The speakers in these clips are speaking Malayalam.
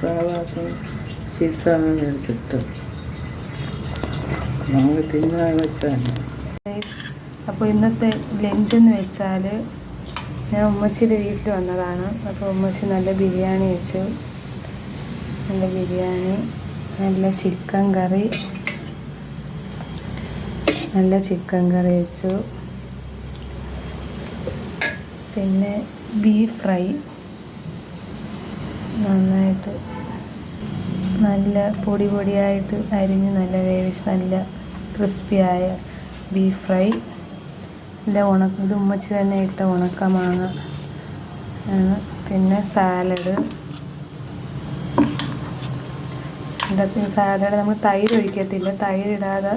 പ്രാവാക്കും ചീത്താവാൻ എടുത്തിട്ട് നമുക്ക് തിന്നാൻ വെച്ചാണ്. അപ്പോൾ ഇന്നത്തെ ലഞ്ച് എന്ന് വെച്ചാൽ ഞാൻ ഉമ്മച്ചിയുടെ വീട്ടിൽ വന്നതാണ്. അപ്പോൾ ഉമ്മച്ചി നല്ല ബിരിയാണി വെച്ചു. നല്ല ബിരിയാണി നല്ല ചിക്കൻ കറി നല്ല ചിക്കൻ കറി വെച്ചു. പിന്നെ ബീഫ് ഫ്രൈ. നന്നായിട്ട് നല്ല പൊടി പൊടിയായിട്ട് അരിഞ്ഞ് നല്ല വേവിച്ച് നല്ല ക്രിസ്പിയായ ബീഫ് ഫ്രൈ നല്ല ഉണക്ക ഇത് ഉമ്മച്ചി തന്നെ ഇട്ട ഉണക്ക മാങ്ങ. പിന്നെ സാലഡ് എന്താ സാലഡ് നമ്മൾ തൈര് ഒഴിക്കത്തില്ല. തൈരിടാതെ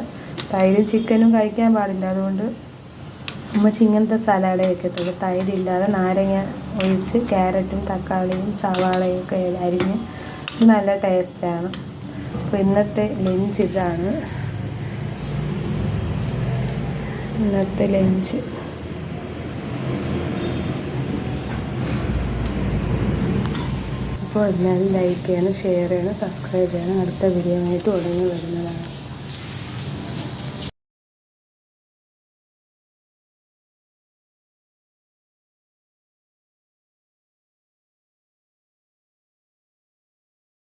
തൈര് ചിക്കനും കഴിക്കാൻ പാടില്ല. അതുകൊണ്ട് ഉമ്മച്ചി ഇങ്ങനത്തെ സലാഡേ വെക്കത്തുള്ളൂ. തൈരില്ലാതെ നാരങ്ങ ഒഴിച്ച് ക്യാരറ്റും തക്കാളിയും സവാളയും ഒക്കെ അരിഞ്ഞ് നല്ല ടേസ്റ്റാണ് അപ്പോൾ ഇന്നത്തെ ലഞ്ച് ഇതാണ്. ഇന്നത്തെ ലഞ്ച് അപ്പോൾ എല്ലാവരും ലൈക്ക് ചെയ്യണം ഷെയർ ചെയ്യണം സബ്സ്ക്രൈബ് ചെയ്യണം. അടുത്ത വീഡിയോ ആയിട്ട് ഉടനെ വരുന്നതാണ്.